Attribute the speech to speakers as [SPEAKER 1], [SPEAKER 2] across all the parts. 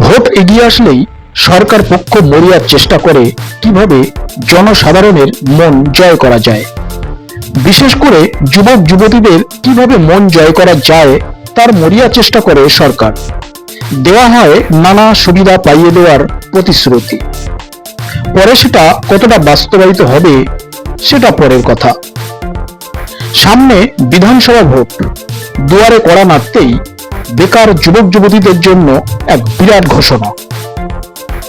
[SPEAKER 1] Vote এগিয়ে আসলেই সরকার পক্ষ মরিয়ার চেষ্টা করে কীভাবে জনসাধারণের মন জয় করা যায়। বিশেষ করে যুবক যুবতীদের কীভাবে মন জয় করা যায়, তার মরিয়া চেষ্টা করে সরকার। দেওয়া হয় নানা সুবিধা পাইয়ে দেওয়ার প্রতিশ্রুতি। পরে সেটা কতটা বাস্তবায়িত হবে, সেটা পরের কথা। সামনে বিধানসভা ভোট। দুয়ারে কড়া নাড়তেই বেকার যুবক যুবতীদের জন্য এক বিরাট ঘোষণা।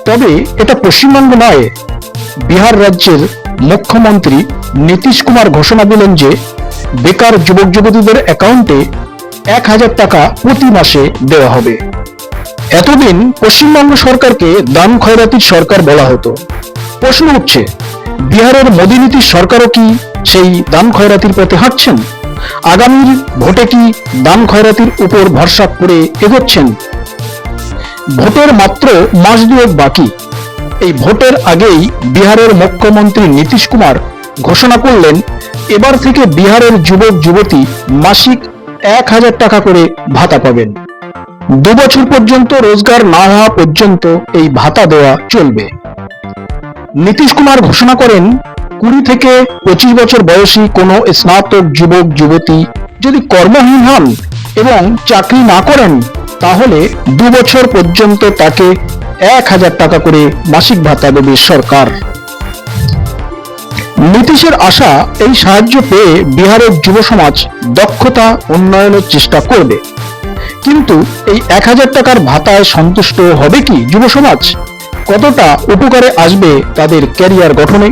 [SPEAKER 1] তবে এটা পশ্চিমবঙ্গ নয়, বিহার রাজ্যের মুখ্যমন্ত্রী নীতিশ কুমার ঘোষণা দিলেন যে বেকার যুবক যুবতীদের অ্যাকাউন্টে এক হাজার টাকা প্রতি মাসে দেওয়া হবে। এতদিন পশ্চিমবঙ্গ সরকারকে দান খয়রাতির সরকার বলা হতো। প্রশ্ন উঠছে, বিহারের মোদী নীতির সরকারও কি সেই দান খয়রাতির পথে হাঁটছেন? আগামীর ভোটে কি দান খয়রাতির উপর ভরসা করে এগোচ্ছেন? ভোটের মাত্র মাস দুয়েক বাকি। এই ভোটের আগেই বিহারের মুখ্যমন্ত্রী নীতিশ কুমার ঘোষণা করলেন, এবার থেকে বিহারের যুবক যুবতী মাসিক এক হাজার টাকা করে ভাতা পাবেন। দু বছর পর্যন্ত রোজগার না হওয়া পর্যন্ত এই ভাতা দেওয়া চলবে। নীতিশ কুমার ঘোষণা করেন কুড়ি থেকে পঁচিশ বছর বয়সী কোনো স্নাতক যুবক, যুবতী যদি কর্মহীন হন এবং চাকরি না করেন, তাহলে দু বছর পর্যন্ত তাকে এক হাজার টাকা করে মাসিক ভাতা দেবে সরকার। নীতিশের আশা এই সাহায্য পেয়ে বিহারের যুব সমাজ দক্ষতা উন্নয়নের চেষ্টা করবে। কিন্তু এই এক হাজার টাকার ভাতায় সন্তুষ্ট হবে কি যুব সমাজ? কতটা উপকারে আসবে তাদের ক্যারিয়ার গঠনে?